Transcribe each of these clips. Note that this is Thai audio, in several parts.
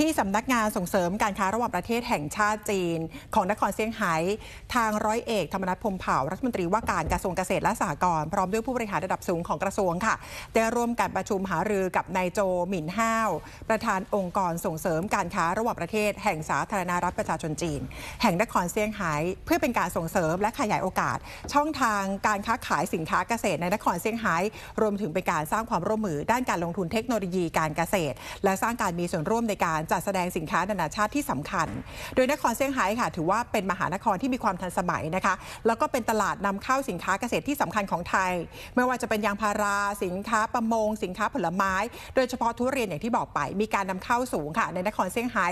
ที่สำนักงานส่งเสริมการค้าระหว่างประเทศแห่งชาติจีน ของนครเซี่ยงไฮ้ทางร้อยเอกธรรมนัฐพมเผ่ารัฐมนตรีว่าการกระทรวงเกษตรและสหกรณ์พร้อมด้วยผู้บริหารระดับสูงของกระทรวงค่ะได้ร่วมการประชุมหารือกับนายโจหมินห้าว ประธานองค์กรส่งเสริมการค้าระหว่างประเทศ แห่งสาธารณรัฐประชาชนจีน แห่งนครเซี่ยงไฮ้เพื่อเป็นการส่งเสริมและขยายโอกาส ช่องทางการค้าขายสินค้าเกษตรในนครเซี่ยงไฮ้รวมถึงเป็นการสร้างความร่วมมือด้านการลงทุนเทคโนโลยีการเกษตร และสร้างการมีส่วนร่วมในการจัดแสดงสินค้านานาชาติที่สำคัญ โดยนครเซี่ยงไฮ้ค่ะ ถือว่าเป็นมหานครที่มีความทันสมัยนะคะ แล้วก็เป็นตลาดนำเข้าสินค้าเกษตรที่สำคัญของไทย ไม่ว่าจะเป็นยางพาราสินค้าประมง สินค้าผลไม้ โดยเฉพาะทุเรียนอย่างที่บอกไป มีการนำเข้าสูงค่ะ ในนครเซี่ยงไฮ้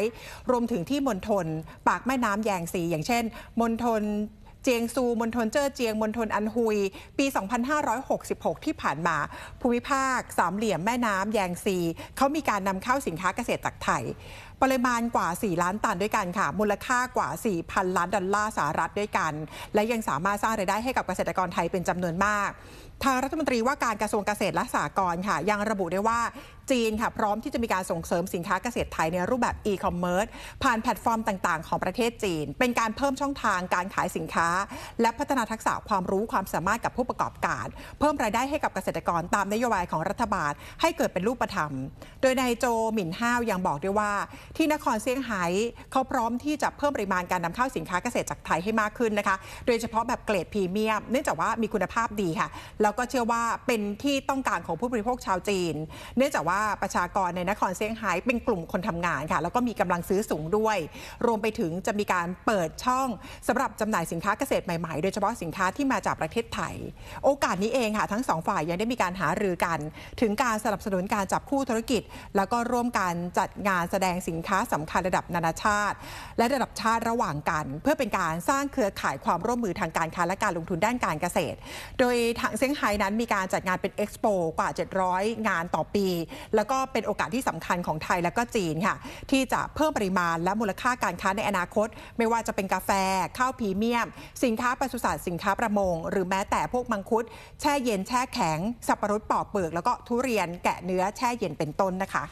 รวมถึงที่มณฑลปากแม่น้ำแยงซีอย่างเช่นมณฑล เจียงซูมณฑลเจ้อเจียงมณฑลอันฮุย ปี 2566 ที่ผ่านมา ภูมิภาคสามเหลี่ยมแม่น้ำแยงซีเขามีการนำเข้าสินค้าเกษตรจากไทยปริมาณกว่า 4 ล้านตันด้วยกันค่ะ มูลค่ากว่า 4,000 ล้านดอลลาร์สหรัฐด้วยกัน และยังสามารถสร้างรายได้ให้กับเกษตรกรไทยเป็นจำนวนมาก ทางรัฐมนตรีว่าการกระทรวงเกษตรและสหกรณ์ค่ะ ยังระบุได้ว่าจีนค่ะพร้อมที่จะมีการส่งเสริมสินค้าเกษตรไทยในรูปแบบอีคอมเมิร์ซผ่านแพลตฟอร์มต่างๆ ของประเทศจีน เป็นการเพิ่มช่องทางการขายสินค้า และพัฒนาทักษะความรู้ความสามารถกับผู้ประกอบการ เพิ่มรายได้ให้กับเกษตรกรตามนโยบายของรัฐบาลให้เกิดเป็นรูปธรรม โดยนายโจหมิ่นห้าวยังบอกด้วยว่าที่นครเซี่ยงไฮ้เขาพร้อมที่จะเพิ่มปริมาณการนำเข้าสินค้าเกษตรจากไทยให้มากขึ้นนะคะ โดยเฉพาะแบบเกรดพรีเมียม เนื่องจากว่ามีคุณภาพดีค่ะ แล้วก็เชื่อว่าเป็นที่ต้องการของผู้บริโภคชาวจีน เนื่องจากว่าประชากรในนครเซี่ยงไฮ้เป็นกลุ่มคนทำงานค่ะ แล้วก็มีกำลังซื้อสูงด้วย รวมไปถึงจะมีการเปิดช่องสำหรับจำหน่ายสินค้าเกษตรใหม่ๆ โดยเฉพาะสินค้าที่มาจากประเทศไทย โอกาสนี้เองค่ะ ทั้งสองฝ่ายยังได้มีการหารือกัน ถึงการสนับสนุนการจับคู่ธุรกิจ แล้วก็ร่วมการจัดงานแสดงสินค้าสำคัญระดับนานาชาติ และระดับชาติระหว่างกัน เพื่อเป็นการสร้างเครือข่ายความร่วมมือทางการค้าและการลงทุนด้านการเกษตร โดยทางเซี่ยงไฮ้นั้นมีการจัดงานเป็นเอ็กซ์โปกว่า 700 งานต่อปี แล้วก็เป็นโอกาสที่สำคัญของไทยและก็จีนค่ะ ที่จะเพิ่มปริมาณและมูลค่าการค้าในอนาคต ไม่ว่าจะเป็นกาแฟ ข้าวพรีเมียม สินค้าปศุสัตว์สินค้าประมง หรือแม้แต่พวกมังคุด แช่เย็นแช่แข็ง สับปะรดปอกเปลือกแล้วก็ทุเรียนแกะเนื้อแช่เย็นเป็นต้นนะคะ